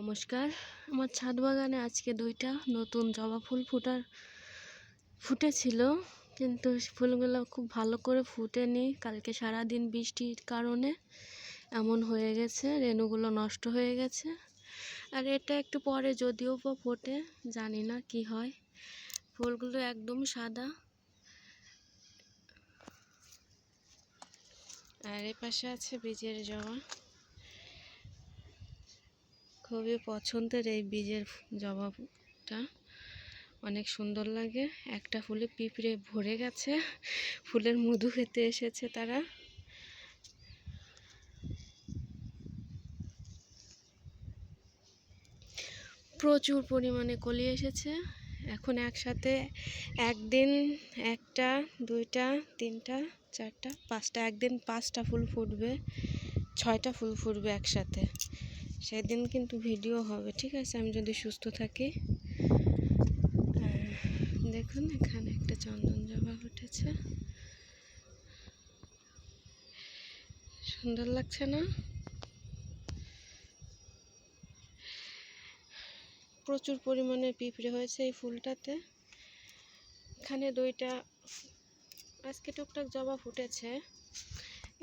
নমস্কার। আমার ছাদ বাগানে আজকে দুইটা নতুন জবা ফুল ফুটার, ফুটেছিল। কিন্তু ফুলগুলো খুব ভালো করে ফুটেনি। কালকে সারাদিন বৃষ্টির কারণে এমন হয়ে গেছে, রেণুগুলো নষ্ট হয়ে গেছে। আর এটা একটু পরে যদিও বা ফোটে, জানি না কি হয়। ফুলগুলো একদম সাদা। আর এ পাশে আছে বীজের জবা। খুবই পছন্দের এই বীজের জবাটা অনেক সুন্দর লাগে। একটা ফুলে পিঁপড়ে ভরে গেছে। ফুলের মধু খেতে এসেছে তারা। প্রচুর পরিমাণে কলি এসেছে। এখন একসাথে একদিন একটা, দুইটা, তিনটা, চারটা, পাঁচটা, একদিন পাঁচটা ফুল ফুটবে। ছয়টা ফুল ফুটবে একসাথে। সেদিন কিন্তু ভিডিও হবে, ঠিক আছে? আমি যদি সুস্থ থাকি। দেখুন, এখানে একটা চন্দন জবা উঠেছে সুন্দর লাগছে না? প্রচুর পরিমাণে পিঁপড়ে হয়েছে এই ফুলটাতে। এখানে দুইটা আজকে টুকটাক জবা ফুটেছে।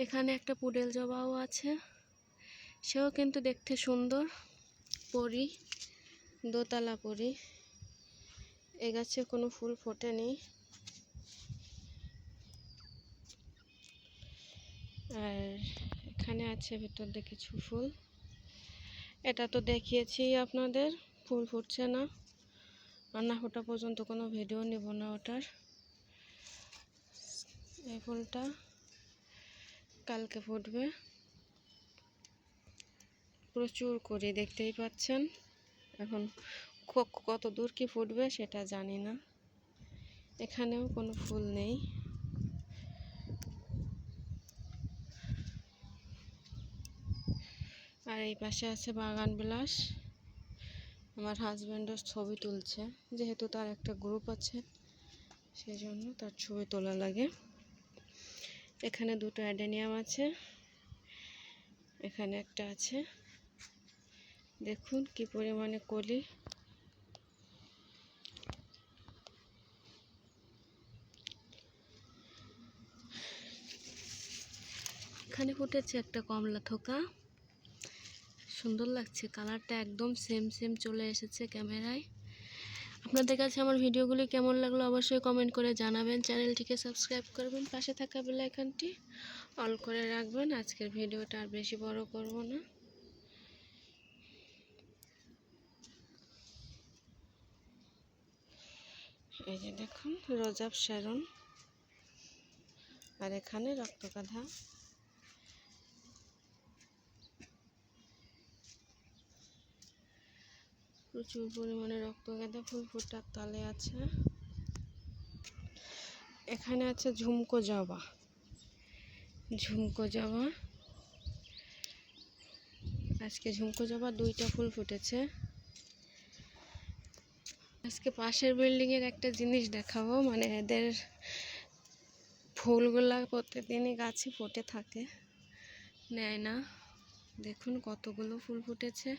এখানে একটা পুডেল জবাও আছে। সেও কিন্তু দেখতে সুন্দর। পরি, দোতলা পরি। এ গাছে কোনো ফুল ফোটেনি। আর এখানে আছে ভেতর দিয়ে কিছু ফুল। এটা তো দেখিয়েছি আপনাদের, ফুল ফুটছে না। আর না ফোটা পর্যন্ত কোনো ভিডিও নেব না ওটার। এই ফুলটা কালকে ফুটবে। প্রচুর করে দেখতেই পাচ্ছেন। এখন কত দূর কি ফুটবে সেটা জানি না। এখানেও কোনো ফুল নেই। আর এই পাশে আছে বাগান বিলাস। আমার হাজব্যান্ডও ছবি তুলছে। যেহেতু তার একটা গ্রুপ আছে সেই জন্য তার ছবি তোলা লাগে। এখানে দুটো অ্যাডেনিয়াম আছে, এখানে একটা আছে। দেখুন কি পরিমাণে কলি। এখানে ফুটেছে একটা কমলা থোকা। সুন্দর লাগছে, কালারটা একদম সেম সেম চলে এসেছে ক্যামেরায়। আপনাদের কাছে আমার ভিডিওগুলি কেমন লাগল অবশ্যই কমেন্ট করে জানাবেন। চ্যানেলটিকে সাবস্ক্রাইব করবেন, পাশে থাকা বেলাইকনটি অল করে রাখবেন। আজকের ভিডিওটা আর বেশি বড় করব না। এই যে দেখুন, রজাব শ্যারন আর এখানে রক্তগাধা প্রচুর পরিমাণে রক্তগাঁদা ফুল ফুটার তালে আছে। এখানে আছে ঝুমকো জবা। ঝুমকো জবা। আজকে ঝুমকো জবা দুইটা ফুল ফুটেছে। আজকে পাশের বিল্ডিংয়ের একটা জিনিস দেখাবো মানে এদের ফুলগুলা প্রত্যেকদিনই গাছে ফুটে থাকে। নেয় না। দেখুন কতগুলো ফুল ফুটেছে।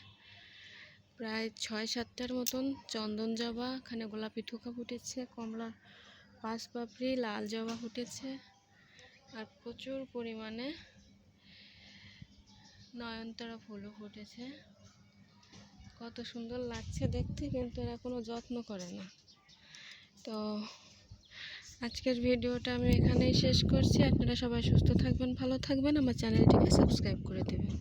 প্রায় ছয় সাতটার মতন চন্দন জবা, এখানে গোলাপি ঠোকা ফুটেছে, কমলা পাঁচ পাপড়ি লাল জবা ফুটেছে, আর প্রচুর পরিমাণে নয়নতারা ফুলও ফুটেছে। কত সুন্দর লাগছে দেখতে, কিন্তু এরা কোনো যত্ন করে না। তো আজকের ভিডিওটা আমি এখানেই শেষ করছি। আপনারা সবাই সুস্থ থাকবেন, ভালো থাকবেন। আমার চ্যানেলটিকে সাবস্ক্রাইব করে দেবেন।